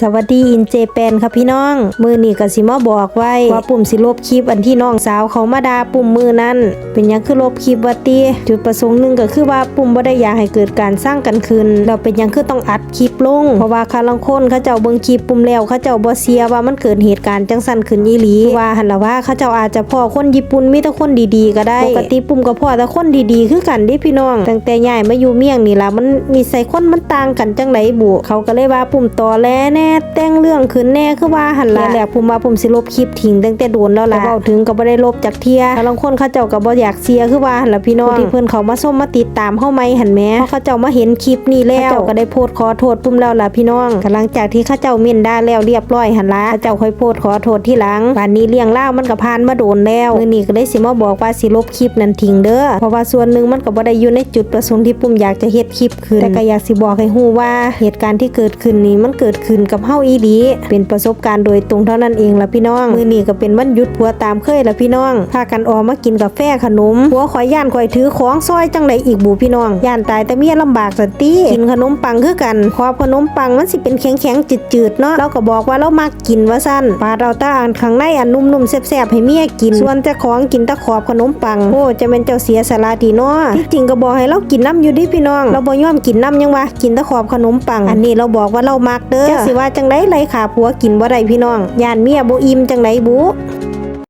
สวัสดีอินเจแปนครับพี่น้อง มือนี่ก็สิมาบอกไว้ ว่าปุ่มสิลบคลิปอันที่น้องสาวเขามาดาปุ่มมือนั้น เป็นยังคือลบคลิปว่าตีจุดประสงค์หนึ่งก็คือว่าปุ่มบ่ได้อยากให้เกิดการสร้างกันขึ้นเราเป็นยังคือต้องอัดคลิปลงเพราะว่าคาลังคนเขาเจ้าเบิ่งคลิปปุ่มแล้วเขาเจ้าบ่เสียว่ามันเกิดเหตุการณ์จังสั่นขึ้นอีหลีว่าหันละว่าเขาเจ้าอาจจะพ่อคนญี่ปุ่นมีแต่คนดีๆ ก็ได้ปกติปุ่มก็พ่อแต่คนดีๆ คือกันดิพี่น้องตั้งแต่ย้ายมาอยู่เมียงนี่ละมันมีใส่คนมันต่างกันจังไดบุเขาก็เลยว่าปุ่มตอแลแน่แต่งเรื่องขึ้นแน่คือว่าหันละแหละปุ่มว่าปุ่มสิลบคลิปทิ้งตั้งแต่โดนแล้วล่ะแต่เว้าถึงก็บ่ได้ลบจากเทียบางคนเขาเจ้าก็บ่อยากเสียคือว่าหันละพี่น้องที่เพิ่นเขามาส้มมาติดตามเฮาไหมหันแหม้เพราะเขาเจ้ามาเห็นคลิปนี้แล้วเขาเจ้าก็ได้โพสต์ขอโทษปุ่มแล้วล่ะพี่น้องกหลังจากที่เขาเจ้าเม่นด่าแล้วเรียบร้อยหันละเขาเจ้าค่อยโพสต์ขอโทษที่หลังบัดนี้เลี้ยงเล่าวมันก็ผ่านมาโดนแล้วมื้อนี้ก็เลยสิมาบอกว่าสิลบคลิปนั้นทิ้งเด้อเพราะว่าส่วนหนึ่งมันก็บ่ได้อยู่ในจุดประสงค์ที่ปุ่มอยากจะเฮ็ดคลิปขึ้นแต่ก็อยากสิบอกให้ฮู้ว่าเหตุการณ์ที่เกิดขึ้นนี้มันเกิดขึ้นกับเฮาอีหลีเป็นประสบการณ์โดยตรงเท่านั้นเองละพี่น้อง มือนี้ก็เป็นวันหยุดผัวตามเคยละพี่น้องพากันออกมากินกาแฟขนมผัวข่อยย่านข่อยถือของซอยจังไดอีกบูพี่น้องย่านตายแต่เมียลำบากสันติกินขนมปังคือกันขอบขนมปังมันสิเป็นแข็งๆจืดๆเนาะเราก็บอกว่าเรามักกินว่าซั่นปาดเราตาอันข้างในอันนุ่มๆแซ่บๆให้เมียกิน ส่วนเจ้าของกินตะขอบขนมปังโอ้จะเป็นเจ้าเสียสละดีเนาะที่จริงก็บอกให้เรากินน้ำอยู่ดิพี่น้อง เราบ่ยอมกินน้ำยังวะกินตะขอบขนมปัง อันนี้เราบอกว่าเรามักเด้อจักสิว่าจังไดไรขาผัวกินบ่ได้พี่น้องย่านเมียบ่อิ่มจังไดบุ